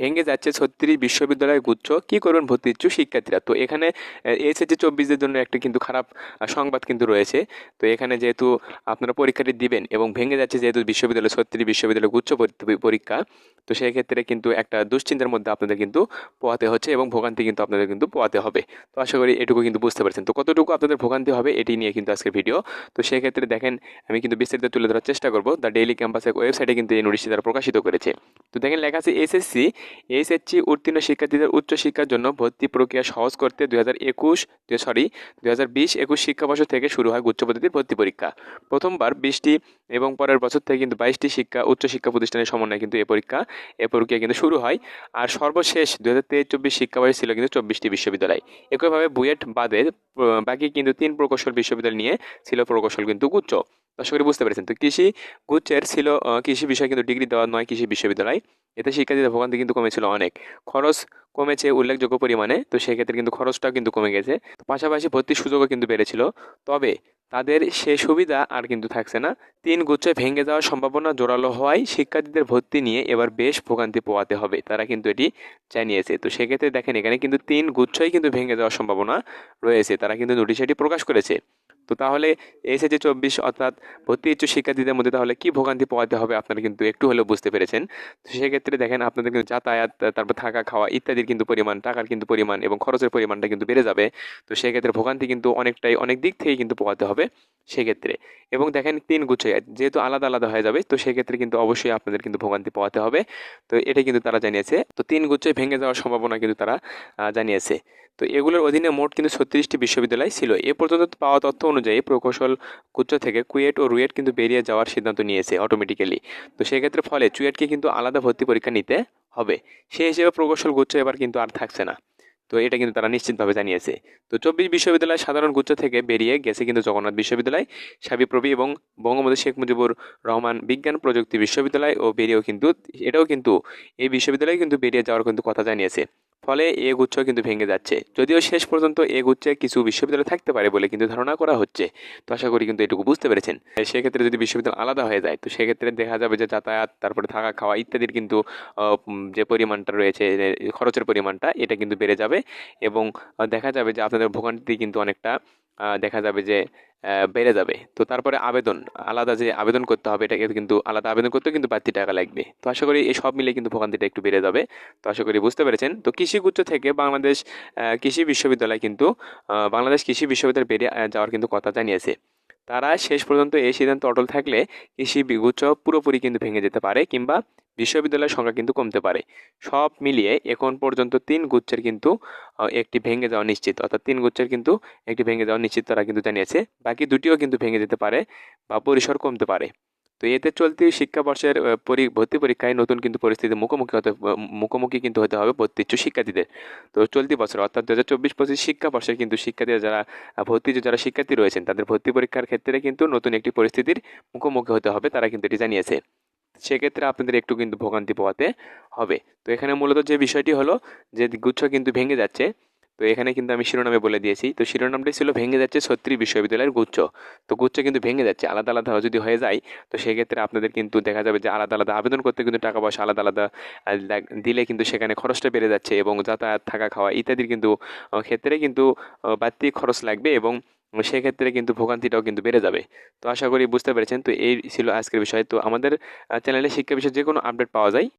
ভেঙে যাচ্ছে ছত্রিশ বিশ্ববিদ্যালয়ের গুচ্ছ, কি করবেন ভর্তি ইচ্ছুক শিক্ষার্থীরা? তো এখানে এসএসসি চব্বিশদের জন্য একটা কিন্তু খারাপ সংবাদ কিন্তু রয়েছে। তো এখানে যেহেতু আপনারা পরীক্ষাটি দিবেন এবং ভেঙে যাচ্ছে যেহেতু বিশ্ববিদ্যালয়, ছত্রিশ বিশ্ববিদ্যালয় গুচ্ছ পরী- পরীক্ষা, তো সেই ক্ষেত্রে কিন্তু একটা দুশ্চিন্তার মধ্যে আপনাদের কিন্তু পোয়াতে হচ্ছে এবং ভোগান্তি কিন্তু আপনাদের কিন্তু পোয়াতে হবে। তো আশা করি এটুকু কিন্তু বুঝতে পারছেন। তো কতটুকু আপনাদের ভোগান্তি হবে এটি নিয়ে কিন্তু আজকের ভিডিও। তো সেক্ষেত্রে দেখেন, আমি কিন্তু বিস্তারিত তুলে ধরার চেষ্টা করব। দ্য ডেইলি ক্যাম্পাসের ওয়েবসাইটে কিন্তু এই নোটিশটি তারা প্রকাশিত করেছে। তো দেখেন, লেখা আছে এসএসসি এইচএসসি উত্তীর্ণ শিক্ষার্থীদের উচ্চশিক্ষার জন্য ভর্তি প্রক্রিয়া সহজ করতে দুই হাজার একুশ সরি দুই হাজার বিশ, একুশ শিক্ষাবর্ষ থেকে শুরু হয় উচ্চ পদ্ধতির ভর্তি পরীক্ষা। প্রথমবার বিশটি এবং পরের বছর থেকে কিন্তু বাইশটি শিক্ষা উচ্চশিক্ষা প্রতিষ্ঠানের সমন্বয়ে কিন্তু এই পরীক্ষা, এ প্রক্রিয়া কিন্তু শুরু হয়। আর সর্বশেষ দু হাজার তেইশ, চব্বিশ শিক্ষাবর্ষে ছিল কিন্তু চব্বিশটি বিশ্ববিদ্যালয়। একইভাবে বুয়েট বাদে বাকি কিন্তু তিন প্রকৌশল বিশ্ববিদ্যালয় নিয়ে ছিল প্রকৌশল কিন্তু গুচ্ছ। আশা করি বুঝতে পেরেছেন। তো কৃষি গুচ্ছের ছিল কৃষি বিষয়ে কিন্তু ডিগ্রি দেওয়া নয়, কৃষি বিশ্ববিদ্যালয়। এতে শিক্ষার্থীদের ভোগান্তি কিন্তু কমেছিল অনেক। খরচ কমেছে উল্লেখযোগ্য পরিমাণে, তো সেক্ষেত্রে কিন্তু খরচটাও কিন্তু কমে গেছে। পাশাপাশি ভর্তির সুযোগও কিন্তু বেড়েছিল। তবে তাদের সে সুবিধা আর কিন্তু থাকছে না। তিন গুচ্ছে ভেঙে যাওয়ার সম্ভাবনা জোরালো হওয়ায় শিক্ষার্থীদের ভর্তি নিয়ে এবার বেশ ভোগান্তি পোয়াতে হবে, তারা কিন্তু এটি জানিয়েছে। তো সেক্ষেত্রে দেখেন, এখানে কিন্তু তিন গুচ্ছই কিন্তু ভেঙে যাওয়ার সম্ভাবনা রয়েছে, তারা কিন্তু নোটিশ এটি প্রকাশ করেছে। তো তাহলে এসএসসি চব্বিশ অর্থাৎ ভর্তি ইচ্ছু শিক্ষার্থীদের মধ্যে তাহলে কী ভোগান্তি পোয়াতে হবে আপনারা কিন্তু একটু হলেও বুঝতে পেরেছেন। তো সেক্ষেত্রে দেখেন আপনাদের কিন্তু যাতায়াত, তারপর থাকা খাওয়া ইত্যাদির কিন্তু পরিমাণ, টাকার কিন্তু পরিমাণ এবং খরচের পরিমাণটা কিন্তু বেড়ে যাবে। তো সেক্ষেত্রে ভোগান্তি কিন্তু অনেকটাই অনেক দিক থেকে কিন্তু পোয়াতে হবে। সেক্ষেত্রে। এবং দেখেন তিন গুচ্ছ যেহেতু আলাদা আলাদা হয়ে যাবে, তো সেক্ষেত্রে কিন্তু অবশ্যই আপনাদের কিন্তু ভোগান্তি পোয়াতে হবে। তো এটা কিন্তু তারা জানিয়েছে। তো তিন গুচ্ছই ভেঙে যাওয়ার সম্ভাবনা কিন্তু তারা জানিয়েছে। তো এগুলোর অধীনে মোট কিন্তু ছত্রিশটি বিশ্ববিদ্যালয় ছিল। এ পর্যন্ত পাওয়া তথ্য অনুযায়ী প্রকৌশল গুচ্ছ থেকে কুয়েট ও রুয়েট কিন্তু বেরিয়ে যাওয়ার সিদ্ধান্ত নিয়েছে অটোমেটিক্যালি তো সেক্ষেত্রে ফলে চুয়েটকে কিন্তু আলাদা ভর্তি পরীক্ষা নিতে হবে। সেই হিসেবে প্রকৌশল গুচ্ছ এবার কিন্তু আর থাকছে না। তো এটা কিন্তু তারা নিশ্চিতভাবে জানিয়েছে। তো চব্বিশ বিশ্ববিদ্যালয় সাধারণ গুচ্ছ থেকে বেরিয়ে গেছে কিন্তু জগন্নাথ বিশ্ববিদ্যালয় সাবিপ্রবি এবং বঙ্গবন্ধু শেখ মুজিবুর রহমান বিজ্ঞান প্রযুক্তি বিশ্ববিদ্যালয় ও বেরিয়েও কিন্তু, এটাও কিন্তু, এই বিশ্ববিদ্যালয় কিন্তু বেরিয়ে যাওয়ার কিন্তু কথা জানিয়েছে। ফলে এ গুচ্ছ কিন্তু ভেঙে যাচ্ছে। যদিও শেষ পর্যন্ত এ গুচ্ছে কিছু বিশ্ববিদ্যালয় থাকতে পারে বলে কিন্তু ধারণা করা হচ্ছে। তো আশা করি কিন্তু এটুকু বুঝতে পেরেছেন। সেক্ষেত্রে যদি বিশ্ববিদ্যালয় আলাদা হয়ে যায়, তো সেক্ষেত্রে দেখা যাবে যে যাতায়াত, তারপরে থাকা খাওয়া ইত্যাদির কিন্তু যে পরিমাণটা রয়েছে খরচের পরিমাণটা, এটা কিন্তু বেড়ে যাবে। এবং দেখা যাবে যে আপনাদের ভোগান্তি কিন্তু অনেকটা দেখা যাবে যে বেড়ে যাবে। তো তারপরে আবেদন, আলাদা যে আবেদন করতে হবে, এটাকে কিন্তু আলাদা আবেদন করতেও কিন্তু বাড়তি টাকা লাগবে। তো আশা করি এই সব মিলে কিন্তু ভোগান্তিটা একটু বেড়ে যাবে। তো আশা করি বুঝতে পেরেছেন। তো কৃষিগুচ্ছ থেকে বাংলাদেশ কৃষি বিশ্ববিদ্যালয় কিন্তু বাংলাদেশ কৃষি বিশ্ববিদ্যালয় বেরিয়ে যাওয়ার কিন্তু কথা জানিয়েছে। তারা শেষ পর্যন্ত এই সিদ্ধান্ত অটল থাকলে কৃষি বিগুচ্ছ পুরোপুরি কিন্তু ভেঙে যেতে পারে কিংবা বিশ্ববিদ্যালয়ের সংখ্যা কিন্তু কমতে পারে। সব মিলিয়ে এখন পর্যন্ত তিন গুচ্ছের কিন্তু একটি ভেঙে যাওয়া নিশ্চিত। অর্থাৎ তিন গুচ্ছের কিন্তু একটি ভেঙে যাওয়া নিশ্চিত তারা কিন্তু জানিয়েছে। বাকি দুটিও কিন্তু ভেঙে যেতে পারে বা পরিসর কমতে পারে। তো এতে চলতি শিক্ষাবর্ষের পরি, ভর্তি পরীক্ষায় নতুন কিন্তু পরিস্থিতির মুখোমুখি হতে, মুখোমুখি কিন্তু হতে হবে ভর্তি ইচ্ছুক শিক্ষার্থীদের। তো চলতি বছর, অর্থাৎ দু হাজার চব্বিশ পঁচিশ শিক্ষাবর্ষের কিন্তু শিক্ষার্থীরা যারা ভর্তি যারা শিক্ষার্থী রয়েছেন, তাদের ভর্তি পরীক্ষার ক্ষেত্রে কিন্তু নতুন একটি পরিস্থিতির মুখোমুখি হতে হবে, তারা কিন্তু এটি জানিয়েছে। সেক্ষেত্রে আপনাদের একটু কিন্তু ভোগান্তি পোহাতে হবে। তো এখানে মূলত যে বিষয়টি হলো যে গুচ্ছ কিন্তু ভেঙে যাচ্ছে, তো এখানে কিন্তু আমি শিরোনামে বলে দিয়েছি। তো শিরোনামটাই ছিল ভেঙে যাচ্ছে ছত্রিশ বিশ্ববিদ্যালয়ের গুচ্ছ। তো গুচ্ছ কিন্তু ভেঙে যাচ্ছে, আলাদা আলাদা যদি হয়ে যায়, তো সেক্ষেত্রে আপনাদের কিন্তু দেখা যাবে যে আলাদা আলাদা আবেদন করতে কিন্তু টাকা পয়সা আলাদা আলাদা দিলে কিন্তু সেখানে খরচটা বেড়ে যাচ্ছে এবং যাতায়াত, থাকা খাওয়া ইত্যাদির কিন্তু ক্ষেত্রে কিন্তু বাড়তি খরচ লাগবে এবং সেক্ষেত্রে কিন্তু ভোগান্তিটাও কিন্তু বেড়ে যাবে। তো আশা করি বুঝতে পেরেছেন। তো এই ছিল আজকের বিষয়। তো আমাদের চ্যানেলে শিক্ষা বিষয়ে যে কোনো আপডেট পাওয়া যায়।